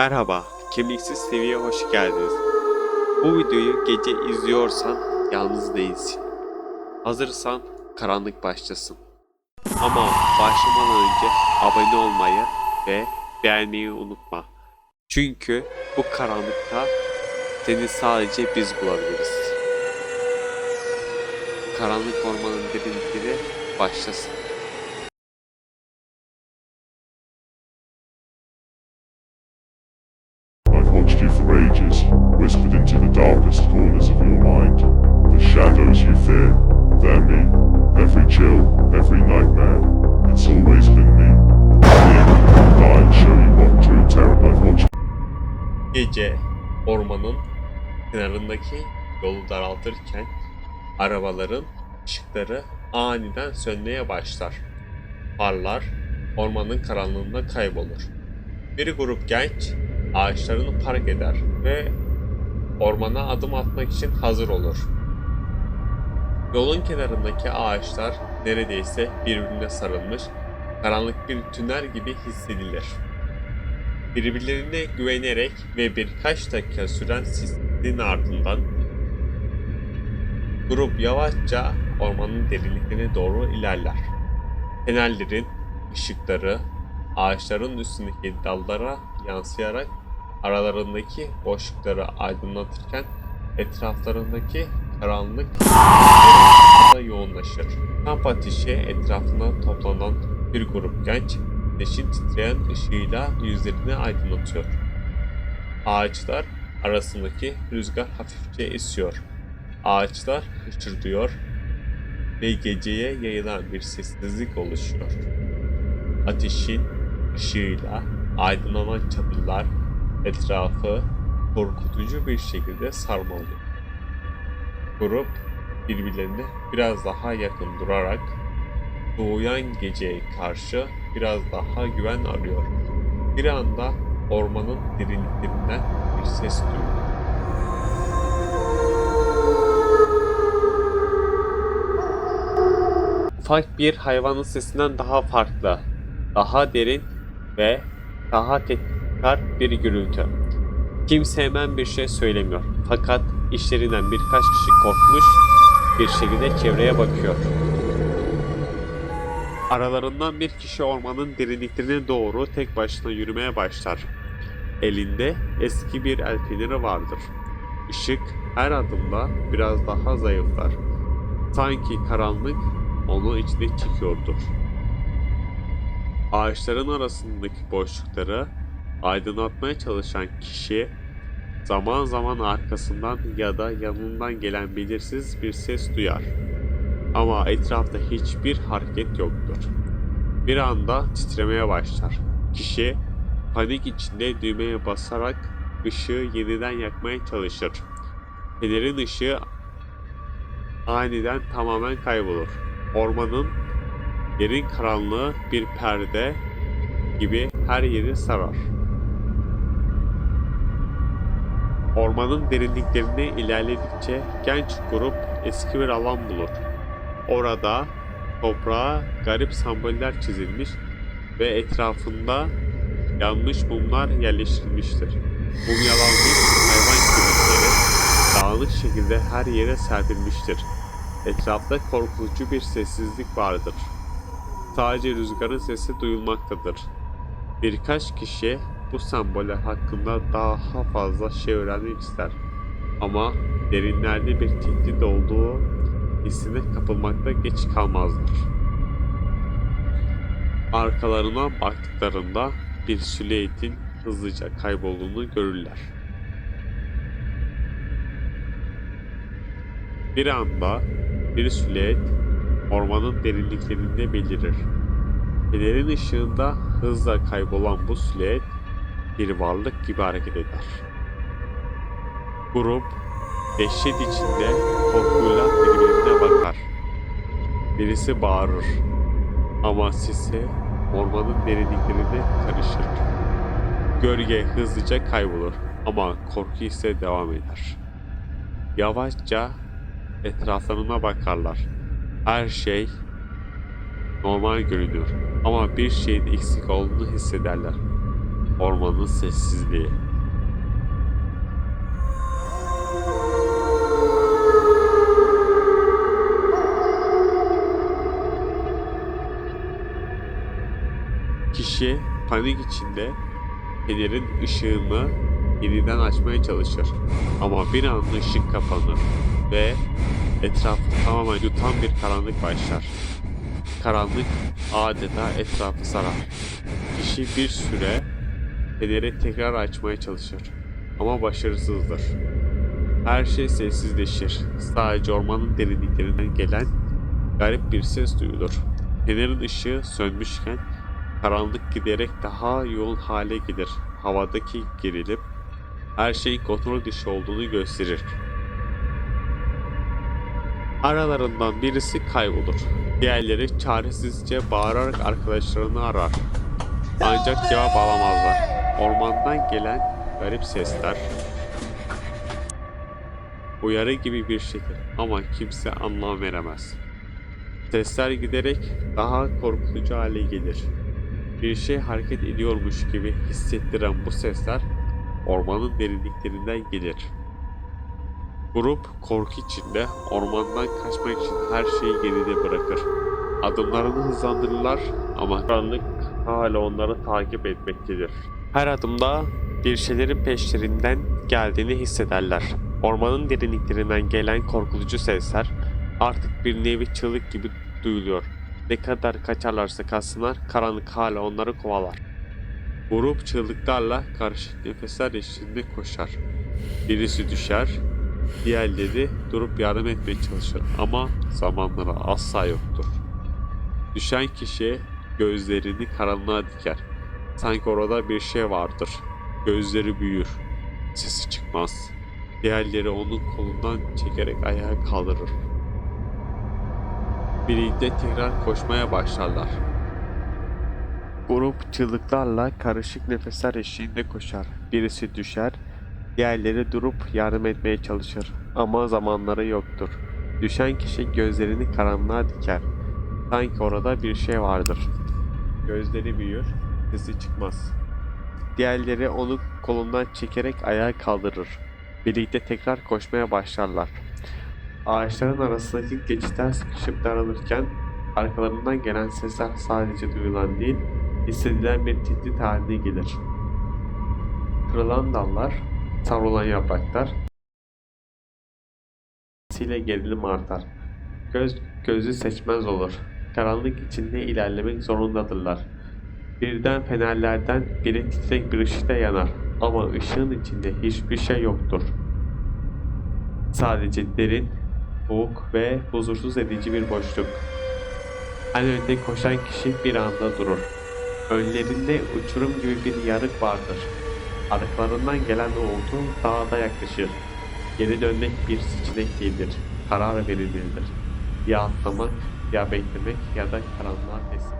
Merhaba, Kemiksiz Seviye hoş geldiniz. Bu videoyu gece izliyorsan yalnız değilsin. Hazırsan karanlık başlasın. Ama başlamadan önce abone olmayı ve beğenmeyi unutma. Çünkü bu karanlıkta seni sadece biz bulabiliriz. Karanlık ormanın derinlikleri başlasın. Kenarındaki yolu daraltırken arabaların ışıkları aniden sönmeye başlar. Farlar ormanın karanlığında kaybolur. Bir grup genç ağaçlarını park eder ve ormana adım atmak için hazır olur. Yolun kenarındaki ağaçlar neredeyse birbirine sarılmış, karanlık bir tünel gibi hissedilir birbirlerine güvenerek ve birkaç dakika süren sislerin ardından grup yavaşça ormanın derinliklerine doğru ilerler. Fenerlerin ışıkları ağaçların üstündeki dallara yansıyarak aralarındaki boşlukları aydınlatırken etraflarındaki karanlık yoğunlaşır. Kamp ateşi etrafına toplanan bir grup genç güneşin titreyen ışığıyla yüzlerini aydınlatıyor. Ağaçlar arasındaki rüzgar hafifçe esiyor. Ağaçlar hışırdıyor ve geceye yayılan bir sessizlik oluşuyor. Ateşin ışığıyla aydınlanan çadırlar etrafı korkutucu bir şekilde sarmalıyor. Grup birbirlerine biraz daha yakın durarak doğuyan geceye karşı biraz daha güven arıyor. Bir anda ormanın derinliklerinden bir ses duyuldu. Ufak bir hayvanın sesinden daha farklı, daha derin ve daha tekrar bir gürültü. Kimse hemen bir şey söylemiyor. Fakat işlerinden birkaç kişi korkmuş bir şekilde çevreye bakıyor. Aralarından bir kişi ormanın derinliklerine doğru tek başına yürümeye başlar. Elinde eski bir el feneri vardır. Işık her adımda biraz daha zayıflar. Sanki karanlık onu içine çekiyordur. Ağaçların arasındaki boşlukları aydınlatmaya çalışan kişi zaman zaman arkasından ya da yanından gelen belirsiz bir ses duyar. Ama etrafta hiçbir hareket yoktur. Bir anda titremeye başlar. Kişi panik içinde düğmeye basarak ışığı yeniden yakmaya çalışır. Fenerin ışığı aniden tamamen kaybolur. Ormanın derin karanlığı bir perde gibi her yeri sarar. Ormanın derinliklerine ilerledikçe genç grup eski bir alan bulur. Orada toprağa garip semboller çizilmiş ve etrafında yanmış mumlar yerleştirilmiştir. Mumyalanmış hayvan kemikleri dağınık şekilde her yere serpilmiştir. Etrafta korkutucu bir sessizlik vardır. Sadece rüzgarın sesi duyulmaktadır. Birkaç kişi bu semboller hakkında daha fazla şey öğrenmek ister. Ama derinlerde bir tehdit olduğu hissine kapılmakta geç kalmazlar. Arkalarına baktıklarında bir süleytin hızlıca kaybolduğunu görürler. Bir anda bir süleyt ormanın derinliklerinde belirir. Fenerin ışığında hızla kaybolan bu süleyt bir varlık gibi hareket eder. Grup dehşet içinde korkuyla birbirine bakar. Birisi bağırır ama sesi ormanın derinliklerine karışır. Gölge hızlıca kaybolur ama korku ise devam eder. Yavaşça etraflarına bakarlar. Her şey normal görünüyor ama bir şeyin eksik olduğunu hissederler. Ormanın sessizliği. Kişi panik içinde fenerin ışığını yeniden açmaya çalışır. Ama bir anda ışık kapanır ve etrafı tamamen yutan bir karanlık başlar. Karanlık adeta etrafı sarar. Kişi bir süre feneri tekrar açmaya çalışır ama başarısızdır. Her şey sessizleşir. Sadece ormanın derinliklerinden gelen garip bir ses duyulur. Fenerin ışığı sönmüşken karanlık giderek daha yoğun hale gelir. Havadaki gerilim her şeyin kontrol dışı olduğunu gösterir. Aralarından birisi kaybolur. Diğerleri çaresizce bağırarak arkadaşlarını arar. Ancak cevap alamazlar. Ormandan gelen garip sesler uyarı gibi bir şeydir ama kimse anlam veremez. Sesler giderek daha korkutucu hale gelir. Bir şey hareket ediyormuş gibi hissettiren bu sesler ormanın derinliklerinden gelir. Grup korku içinde ormandan kaçmak için her şeyi geride bırakır. Adımlarını hızlandırırlar ama karanlık hala onları takip etmektedir. Her adımda bir şeylerin peşlerinden geldiğini hissederler. Ormanın derinliklerinden gelen korkutucu sesler artık bir nevi çığlık gibi duyuluyor. Ne kadar kaçarlarsa kaçsınlar karanlık hala onları kovalar. Grup çığlıklarla karışık nefesler eşliğinde koşar. Birisi düşer, diğerleri durup yardım etmeye çalışır ama zamanları asla yoktur. Düşen kişi gözlerini karanlığa diker. Sanki orada bir şey vardır. Gözleri büyür. Sesi çıkmaz. Diğerleri onun kolundan çekerek ayağa kaldırır. Birlikte tekrar koşmaya başlarlar. Grup çığlıklarla karışık nefesler eşliğinde koşar. Birisi düşer, diğerleri durup yardım etmeye çalışır. Ama zamanları yoktur. Düşen kişi gözlerini karanlığa diker. Sanki orada bir şey vardır. Gözleri büyür, sesi çıkmaz. Diğerleri onu kolundan çekerek ayağa kaldırır. Birlikte tekrar koşmaya başlarlar. Ağaçların arasındaki geçitten sıkışıp daralırken arkalarından gelen sesler sadece duyulan değil, hissedilen bir tehdit haline gelir. Kırılan dallar, savrulan yapraklar, ile gerilim artar. Göz gözü seçmez olur. Karanlık içinde ilerlemek zorundadırlar. Birden fenerlerden biri titrek bir ışıkta yanar ama ışığın içinde hiçbir şey yoktur. Sadece derin, boğuk ve huzursuz edici bir boşluk. En önde koşan kişi bir anda durur. Önlerinde uçurum gibi bir yarık vardır. Arkalarından gelen uğultu daha da yaklaşır. Geri dönmek bir seçenek değildir. Karar verilmelidir. Ya atlamak, ya beklemek ya da karanlığa teslim.